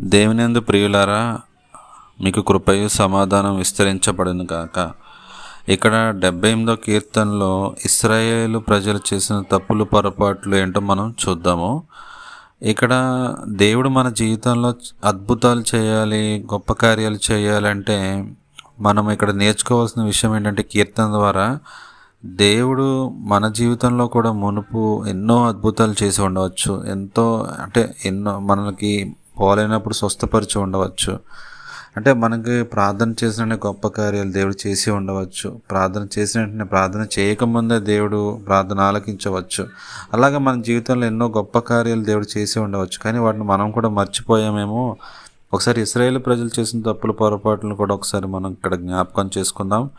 దేవినందు ప్రియులారా మీకు కృపయు సమాధానం విస్తరించబడను కాక ఇక్కడ డెబ్బై ఎనిమిదో కీర్తనలో ఇస్రాయేలు ప్రజలు చేసిన తప్పులు పొరపాట్లు ఏంటో మనం చూద్దాము. ఇక్కడ దేవుడు మన జీవితంలో అద్భుతాలు చేయాలి గొప్ప కార్యాలు చేయాలంటే మనం ఇక్కడ నేర్చుకోవాల్సిన విషయం ఏంటంటే కీర్తన ద్వారా దేవుడు మన జీవితంలో కూడా మునుపు ఎన్నో అద్భుతాలు చేసి ఉండవచ్చు. ఎంతో అంటే ఎన్నో మనకి పోలేనప్పుడు స్వస్థపరిచి ఉండవచ్చు. అంటే మనకి ప్రార్థన చేసిన గొప్ప కార్యాలు దేవుడు చేసి ఉండవచ్చు. ప్రార్థన చేసిన వెంటనే ప్రార్థన చేయకముందే దేవుడు ప్రార్థన ఆలకించవచ్చు. అలాగే మన జీవితంలో ఎన్నో గొప్ప కార్యాలు దేవుడు చేసి ఉండవచ్చు. కానీ వాటిని మనం కూడా మర్చిపోయామేమో. ఒకసారి ఇస్రాయేల్ ప్రజలు చేసిన తప్పుల పొరపాట్లను కూడా ఒకసారి మనం ఇక్కడ జ్ఞాపకం చేసుకుందాం.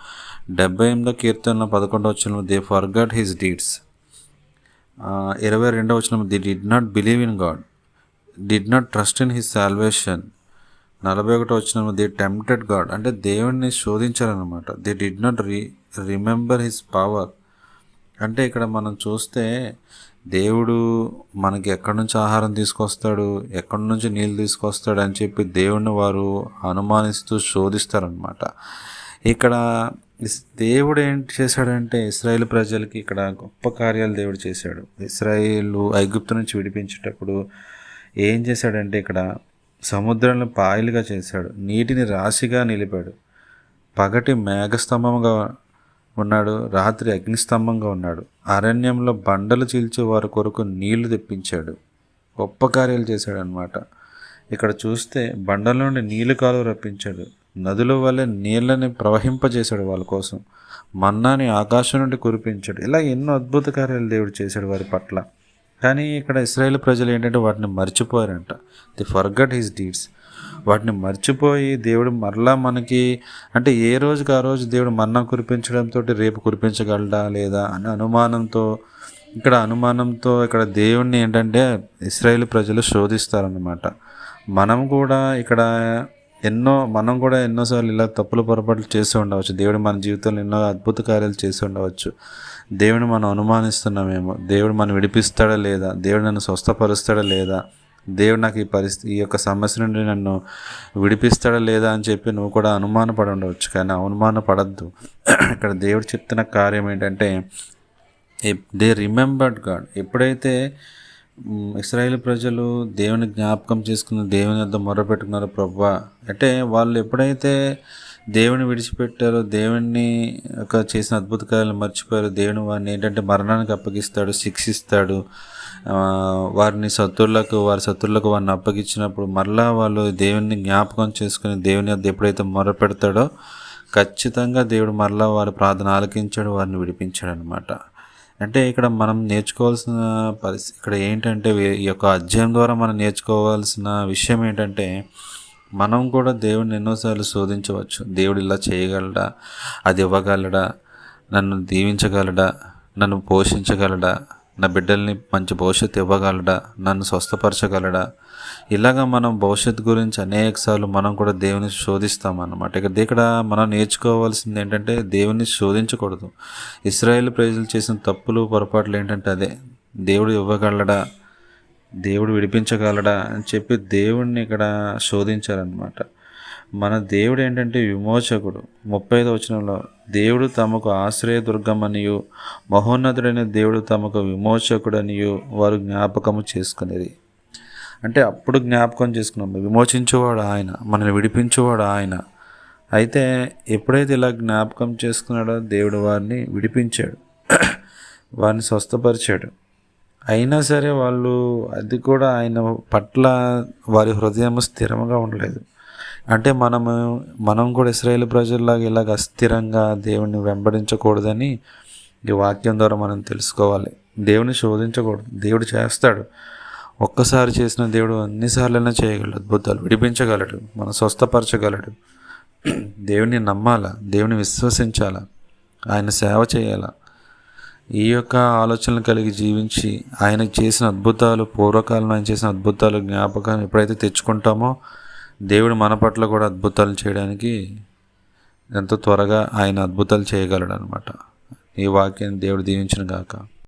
డెబ్బై ఎనిమిదో కీర్తనలో పదకొండవ వచ్చిన దే ఫర్గట్ హిస్ డీడ్స్ ఇరవై రెండవ వచ్చిన they did not believe in God did not trust in his salvation నలభై ఒకటి వచ్చిన ది టెంప్టెడ్ గాడ్ అంటే దేవుడిని శోధించారనమాట they did not re remember his power అంటే ఇక్కడ మనం చూస్తే దేవుడు మనకి ఎక్కడి నుంచి ఆహారం తీసుకొస్తాడు ఎక్కడి నుంచి నీళ్ళు తీసుకొస్తాడు అని చెప్పి దేవుడిని వారు అనుమానిస్తూ శోధిస్తారనమాట ఇక్కడ దేవుడు ఏంటి చేశాడంటే ఇస్రాయేల్ ప్రజలకి ఇక్కడ గొప్ప కార్యాలు దేవుడు చేశాడు. ఇస్రాయేల్ ఐగుప్తు నుంచి విడిపించేటప్పుడు ఏం చేశాడంటే ఇక్కడ సముద్రంలో పాయలుగా చేశాడు. నీటిని రాశిగా నిలిపాడు. పగటి మేఘస్తంభంగా ఉన్నాడు. రాత్రి అగ్నిస్తంభంగా ఉన్నాడు. అరణ్యంలో బండలు చీల్చే వారి కొరకు నీళ్ళు తెప్పించాడు. గొప్ప కార్యాలు చేశాడు అనమాట ఇక్కడ చూస్తే బండల నుండి నీళ్ళు కాలువ రప్పించాడు. నదుల వల్ల నీళ్ళని ప్రవహింపజేశాడు వాళ్ళ కోసం. మన్నాని ఆకాశం నుండి కురిపించాడు. ఇలా ఎన్నో అద్భుత కార్యాలు దేవుడు చేశాడు వారి పట్ల. కానీ ఇక్కడ ఇస్రాయేల్ ప్రజలు ఏంటంటే వాటిని మర్చిపోయారంట. ది ఫర్గట్ హిస్ డీడ్స్ వాటిని మర్చిపోయి దేవుడు మరలా మనకి అంటే ఏ రోజుకి ఆ రోజు దేవుడు మన్నా కురిపించడంతో రేపు కురిపించగలడా లేదా అని అనుమానంతో ఇక్కడ అనుమానంతో ఇక్కడ దేవుణ్ణి ఏంటంటే ఇస్రాయేల్ ప్రజలు శోధిస్తారనమాట మనం కూడా ఇక్కడ ఎన్నో మనం కూడా ఎన్నోసార్లు ఇలా తప్పులు పొరపాట్లు చేస్తూ ఉండవచ్చు. దేవుడు మన జీవితంలో ఎన్నో అద్భుత కార్యాలు చేస్తూ ఉండవచ్చు. దేవుని మనం అనుమానిస్తున్నామేమో. దేవుడు మనం విడిపిస్తాడా లేదా? దేవుడు నన్ను స్వస్థపరుస్తాడా లేదా? దేవుడు నాకు ఈ పరిస్థితి ఈ యొక్క సమస్య నుండి నన్ను విడిపిస్తాడా లేదా అని చెప్పి నువ్వు కూడా అనుమానపడి ఉండవచ్చు. కానీ అనుమాన పడద్దు ఇక్కడ దేవుడు చెప్తున్న కార్యం ఏంటంటే దే రిమెంబర్డ్ గాడ్. ఎప్పుడైతే ఇస్రాయేల్ ప్రజలు దేవుని జ్ఞాపకం చేసుకున్న దేవుని వద్ద మొరపెట్టుకున్నారు ప్రభా. అంటే వాళ్ళు ఎప్పుడైతే దేవుని విడిచిపెట్టారో దేవుణ్ణి ఒక చేసిన అద్భుత కార్యాలు మర్చిపోయారు దేవుని వారిని ఏంటంటే మరణానికి అప్పగిస్తాడు శిక్షిస్తాడు. వారిని శత్రులకు వారి శత్రువులకు వారిని అప్పగించినప్పుడు మరలా వాళ్ళు దేవుని జ్ఞాపకం చేసుకుని దేవుని వద్ద ఎప్పుడైతే మొరపెడతాడో ఖచ్చితంగా దేవుడు మరలా వారి ప్రార్థన ఆలకించాడు వారిని విడిపించాడు అనమాట అంటే ఇక్కడ మనం నేర్చుకోవాల్సిన పరిస్థితి ఇక్కడ ఏంటంటే ఈ యొక్క అధ్యయనం ద్వారా మనం నేర్చుకోవాల్సిన విషయం ఏంటంటే మనం కూడా దేవుడిని ఎన్నోసార్లు శోధించవచ్చు. దేవుడు ఇలా చేయగలడా? అది ఇవ్వగలడా? నన్ను దీవించగలడా? నన్ను పోషించగలడా? నా బిడ్డల్ని మంచి భవిష్యత్తు ఇవ్వగలడా? నన్ను స్వస్థపరచగలడా? ఇలాగ మనం భవిష్యత్తు గురించి అనేకసార్లు మనం కూడా దేవుని శోధిస్తాం అన్నమాట ఇక్కడ ఇక్కడ మనం నేర్చుకోవాల్సింది ఏంటంటే దేవుని శోధించకూడదు. ఇస్రాయేల్ ప్రజలు చేసిన తప్పులు పొరపాట్లు ఏంటంటే అదే. దేవుడు ఇవ్వగలడా? దేవుడు విడిపించగలడా అని చెప్పి దేవుడిని ఇక్కడ శోధించారనమాట మన దేవుడు ఏంటంటే విమోచకుడు. ముప్పై వచనంలో దేవుడు తమకు ఆశ్రయదుర్గమనియు మహోన్నతుడైన దేవుడు తమకు విమోచకుడనియు వారు జ్ఞాపకము చేసుకునేది. అంటే అప్పుడు జ్ఞాపకం చేసుకున్నాం. విమోచించేవాడు ఆయన మనల్ని విడిపించేవాడు ఆయన. అయితే ఎప్పుడైతే ఇలా జ్ఞాపకం చేసుకున్నాడో దేవుడు వారిని విడిపించాడు. వారిని స్వస్థపరిచాడు. అయినా సరే వాళ్ళు అది కూడా ఆయన పట్ల వారి హృదయం స్థిరంగా ఉండలేదు. అంటే మనము మనం కూడా ఇస్రాయేల్ ప్రజల్లాగా ఇలాగ అస్థిరంగా దేవుణ్ణి వెంబడించకూడదని ఈ వాక్యం ద్వారా మనం తెలుసుకోవాలి. దేవుని శోధించకూడదు. దేవుడు చేస్తాడు. ఒక్కసారి చేసిన దేవుడు అన్నిసార్లైనా చేయగలడు. అద్భుతాలు విడిపించగలడు. మనం స్వస్థపరచగలడు. దేవుని నమ్మాలా? దేవుని విశ్వసించాలా? ఆయన సేవ చేయాలా? ఈ యొక్క ఆలోచనలు కలిగి జీవించి ఆయన చేసిన అద్భుతాలు పూర్వకాలంలో ఆయన చేసిన అద్భుతాలు జ్ఞాపకం ఎప్పుడైతే తెచ్చుకుంటామో దేవుడు మన పట్ల కూడా అద్భుతాలు చేయడానికి ఎంతో త్వరగా ఆయన అద్భుతాలు చేయగలడు అనమాట ఈ వాక్యాన్ని దేవుడు దీవించిన గాక.